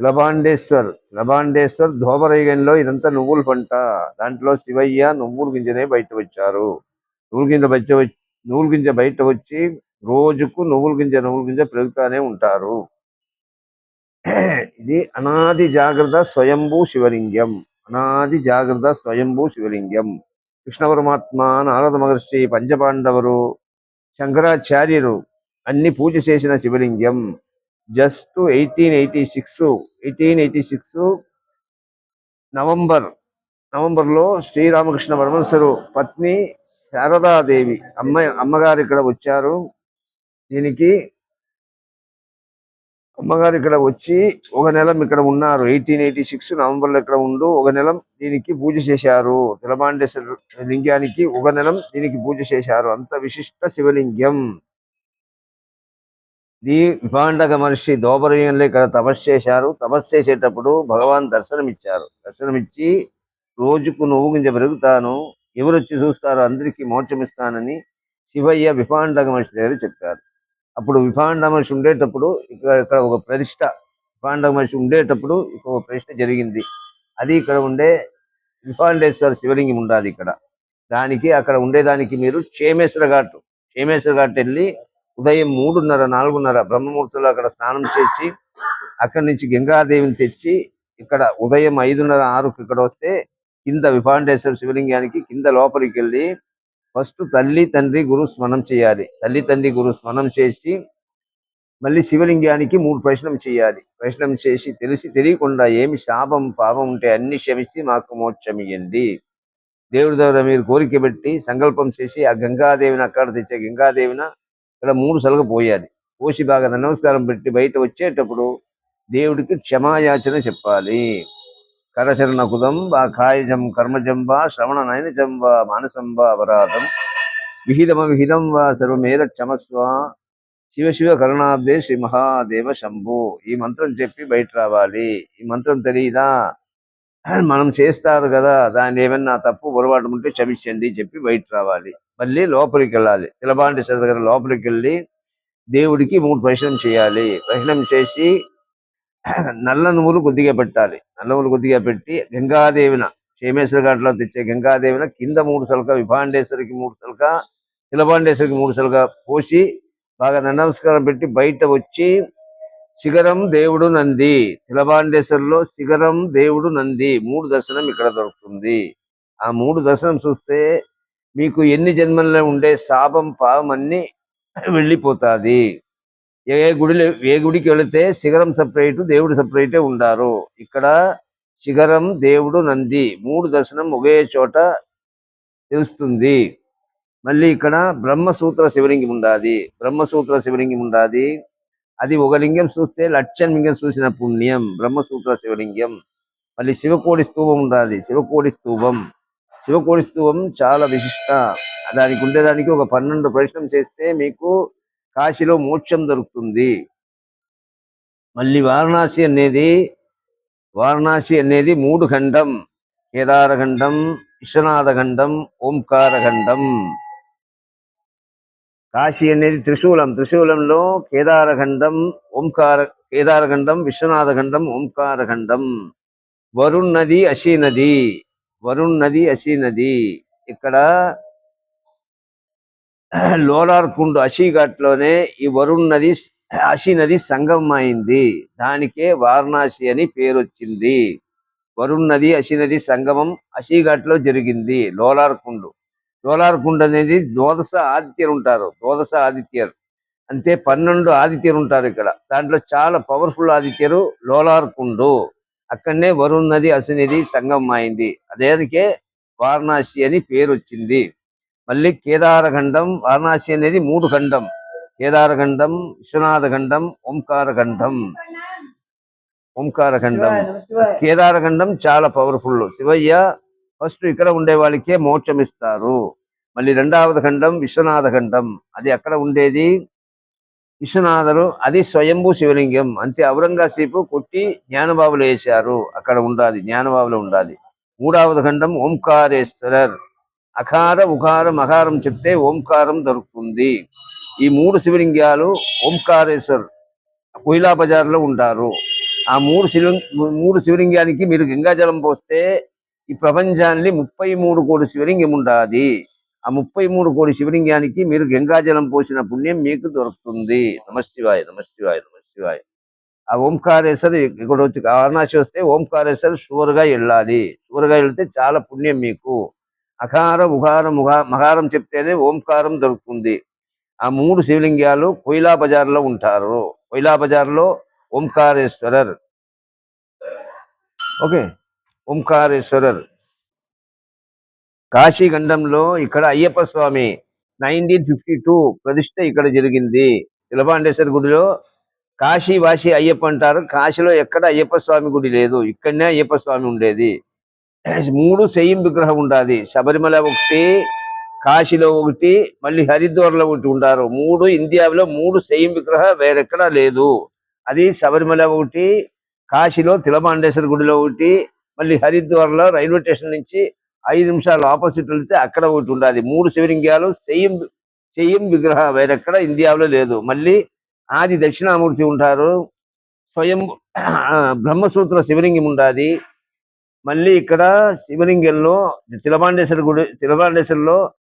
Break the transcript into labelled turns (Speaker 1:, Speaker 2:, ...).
Speaker 1: తిలబాండేశ్వర్ తిలబాండేశ్వర్ ధోబరయుగంలో ఇదంతా నువ్వుల పంట. దాంట్లో శివయ్య నువ్వుల గింజనే బయట వచ్చారు నువ్వుల గింజ బయట నువ్వుల గింజ బయట వచ్చి రోజుకు నువ్వుల గింజ నువ్వుల గింజ పెరుగుతానే ఉంటారు. ఇది అనాది జాగ్రత్త స్వయంభూ శివలింగం. అనాది జాగ్రత్త స్వయంభూ శివలింగం. కృష్ణ పరమాత్మ నారద మహర్షి పంచపాండవరు శంకరాచార్యులు అన్ని పూజ చేసిన శివలింగం. Just eighteen eighty six eighteen eighty six November నవంబర్లో శ్రీరామకృష్ణ పరమహంసరు పత్ని శారదాదేవి అమ్మ అమ్మగారు ఇక్కడ వచ్చారు. దీనికి అమ్మగారు ఇక్కడ వచ్చి ఒక నెల ఇక్కడ ఉన్నారు. ఎయిటీన్ ఎయిటీ సిక్స్ నవంబర్లో ఇక్కడ ఉండు ఒక నెల దీనికి పూజ చేశారు. తిలమాండేశ్వర లింగానికి ఒక నెల దీనికి పూజ చేశారు. అంత విశిష్ట శివలింగం. ఇది విభాండక మహర్షి దోపరయంలో ఇక్కడ తపస్సు చేశారు. తపస్సు చేసేటప్పుడు భగవాన్ దర్శనమిచ్చారు. దర్శనమిచ్చి రోజుకు నువ్వు గింజ పెరుగుతాను ఎవరు వచ్చి చూస్తారో అందరికీ మోక్షమిస్తానని శివయ్య విభాండక మహర్షి దగ్గర చెప్పారు. అప్పుడు విభాండ మహర్షి ఉండేటప్పుడు ఇక్కడ ఇక్కడ ఒక ప్రతిష్ట. విభాండక మహర్షి ఉండేటప్పుడు ఇక్కడ ఒక ప్రతిష్ట జరిగింది. అది ఇక్కడ ఉండే విభాండేశ్వర శివలింగం ఉండాలి ఇక్కడ. దానికి అక్కడ ఉండేదానికి మీరు క్షేమేశ్వర ఘాట్. క్షేమేశ్వర ఘాట్ వెళ్ళి ఉదయం మూడున్నర నాలుగున్నర బ్రహ్మముహూర్తంలో అక్కడ స్నానం చేసి అక్కడి నుంచి గంగాదేవిని తెచ్చి ఇక్కడ ఉదయం ఐదున్నర ఆరుకు ఇక్కడ వస్తే కింద విభాండేశ్వర శివలింగానికి కింద లోపలికి వెళ్ళి ఫస్ట్ తల్లి తండ్రి గురు స్మరణం చేయాలి. తల్లి తండ్రి గురు స్మరణం చేసి మళ్ళీ శివలింగానికి మూడు ప్రశ్నం చేయాలి. ప్రశ్నం చేసి తెలిసి తెలియకుండా ఏమి శాపం పాపం ఉంటే అన్ని క్షమించి మాకు మోక్షమియండి దేవుడి ద్వారా మీరు కోరిక పెట్టి సంకల్పం చేసి ఆ గంగాదేవిని అక్కడ తెచ్చే గంగాదేవిన ఇక్కడ మూడు సలగ పోయాలి పోసి బాగా నమస్కారం పెట్టి బయట వచ్చేటప్పుడు దేవుడికి క్షమాయాచన చెప్పాలి. కరచరణ కుదం బా కాయజం కర్మజం వా శ్రవణ నయనజం వా మానసం వా అపరాధం. విహితమ విహితం వా సర్వమేద క్షమస్వ. శివ శివ కరుణాబ్దే శ్రీ మహాదేవ శంభు. ఈ మంత్రం చెప్పి బయట రావాలి. ఈ మంత్రం తెలియదా మనం చేస్తారు కదా. దాన్ని ఏమన్నా తప్పు పొరపాటు ఉంటే క్షమించండి చెప్పి బయట రావాలి. మళ్ళీ లోపలికి వెళ్ళాలి తిలబాంటి సరి దగ్గర లోపలికి వెళ్ళి దేవుడికి మూడు ప్రశ్నం చేయాలి. ప్రశ్నం చేసి నల్ల నువ్వులు కొద్దిగా పెట్టాలి. నల్ల నువ్వులు కొద్దిగా పెట్టి గంగాదేవిన క్షేమేశ్వర ఘాట్లో తెచ్చే గంగాదేవిన కింద మూడు సలక విభాండేశ్వరికి మూడు సలక తిలబాండేశ్వరికి మూడు సలక పోసి బాగా నమస్కారం పెట్టి బయట వచ్చి శిఖరం దేవుడు నంది. తిలబాండేశ్వరిలో శిఖరం దేవుడు నంది. మూడు దర్శనం ఇక్కడ దొరుకుతుంది. ఆ మూడు దర్శనం చూస్తే మీకు ఎన్ని జన్మల్లో ఉండే శాపం పాపం అన్ని వెళ్ళిపోతుంది. ఏ గుడిలో ఏ గుడికి వెళితే శిఖరం సపరేట్ దేవుడు సపరేటే ఉండారు. ఇక్కడ శిఖరం దేవుడు నంది మూడు దర్శనం ఒకే చోట తెలుస్తుంది. మళ్ళీ ఇక్కడ బ్రహ్మసూత్ర శివలింగం ఉండాది. బ్రహ్మసూత్ర శివలింగం ఉండాది. అది ఒక లింగం చూస్తే లక్షం లింగం చూసిన పుణ్యం బ్రహ్మసూత్ర శివలింగం. మళ్ళీ శివకోడి స్తూపం ఉండాలి. శివకోడి స్తూపం శివకోడి చాలా విశిష్ట. దానికి ఉండేదానికి ఒక పన్నెండు ప్రశ్నం చేస్తే మీకు కాశీలో మోక్షం దొరుకుతుంది. మళ్ళీ వారణాసి అనేది వారణాసి అనేది మూడు ఖండం. కేదారఖండం విశ్వనాథఖండం ఓంకారఖండం. కాశీ అనేది త్రిశూలం. త్రిశూలంలో కేదారఖండం ఓంకార కేదారఖండం విశ్వనాథఖండం ఓంకారఖండం. వరుణ్ నది అశీ నది. వరుణ్ నది అశీ నది. ఇక్కడ లోలార్ కుండ్ అషీఘాట్లోనే ఈ వరుణ్ నది అషి నది సంగమం అయింది. దానికే వారణాసి అని పేరు వచ్చింది వరుణ్ నది అషి నది సంగమం అషీఘాట్లో జరిగింది. లోలార్ కుండ్. లోలార్ కుండ్ అనేది ద్వాదశ ఆదిత్యరు ఉంటారు. ద్వాదశ ఆదిత్యరు అంతే పన్నెండు ఆదిత్యరు ఉంటారు ఇక్కడ. దాంట్లో చాలా పవర్ఫుల్ ఆదిత్యరు లోలార్ కుండు. అక్కడనే వరుణ్ నది అసి నది సంగమం అయింది అదేనికే వారణాసి అని పేరు వచ్చింది మళ్ళీ కేదారఖండం వారణాసి అనేది మూడు ఖండం. కేదారఖండం విశ్వనాథఖండం ఓంకారఖండం. ఓంకారఖండం. కేదారఖండం చాలా పవర్ఫుల్ శివయ్య ఫస్ట్ ఇక్కడ ఉండే వాళ్ళకే మోక్షం ఇస్తారు మళ్ళీ రెండవది ఖండం విశ్వనాథ ఖండం అది అక్కడ ఉండేది విశ్వనాథరు అది స్వయంభూ శివలింగం. అంతే ఔరంగజేబు కొట్టి జ్ఞానబాబులు వేశారు. అక్కడ ఉండాలి జ్ఞానబాబులు ఉండాలి మూడవది ఖండం ఓంకారేశ్వరర్. అకార ఉకారం అకారం చెప్తే ఓంకారం దొరుకుతుంది. ఈ మూడు శివలింగాలు ఓంకారేశ్వర్ కోయిలా బజార్లో ఉంటారు. ఆ మూడు శివ మూడు శివలింగానికి మీరు గంగాజలం పోస్తే ఈ ప్రపంచాన్ని ముప్పై మూడు కోడి శివలింగం ఉండాది. ఆ ముప్పై మూడు కోడి శివలింగానికి మీరు గంగాజలం పోసిన పుణ్యం మీకు దొరుకుతుంది. నమశివాయ నమశివాయ నమశివాయ. ఆ ఓంకారేశ్వర్ ఇక్కడ వచ్చి వారణాసి వస్తే ఓంకారేశ్వర్ షూర్గా వెళ్ళాలి. షూర్గా వెళ్తే చాలా పుణ్యం మీకు. అకార ఉగారం ముగా చెప్తేనే ఓంకారం దొరుకుతుంది. ఆ మూడు శివలింగాలు కొయిలా బజార్లో ఉంటారు. కొయిలా బజార్లో ఓంకారేశ్వరర్. ఓకే? ఓంకారేశ్వరర్. కాశీగండంలో ఇక్కడ Ayyappa Swamy nineteen fifty two ప్రతిష్ట ఇక్కడ జరిగింది. తిలపాండేశ్వర గుడిలో కాశీ వాసి అయ్యప్ప అంటారు. కాశీలో ఎక్కడ అయ్యప్ప స్వామి గుడి లేదు. ఇక్కడనే అయ్యప్ప స్వామి ఉండేది. మూడు సెయ్యం విగ్రహం ఉండాలి శబరిమల ఒకటి కాశీలో ఒకటి మళ్ళీ హరిద్వార్లో ఒకటి ఉంటారు మూడు ఇండియాలో మూడు సెయ్యం విగ్రహ వేరెక్కడా లేదు. అది శబరిమల ఒకటి కాశీలో తిలమాండేశ్వర గుడిలో ఒకటి మళ్ళీ హరిద్వార్లో రైల్వే స్టేషన్ నుంచి ఐదు నిమిషాలు ఆపోజిట్ వెళ్తే అక్కడ ఒకటి ఉండాలి. మూడు శివలింగాలు సెయిం సెయిం విగ్రహ వేరెక్కడ ఇండియాలో లేదు. మళ్ళీ ఆది దక్షిణామూర్తి ఉంటారు. స్వయం బ్రహ్మసూత్ర శివలింగం ఉండాలి. మళ్ళీ ఇక్కడ శివలింగంలో తిలమాండేశ్వర గుడి తిలమాండేశ్వరంలో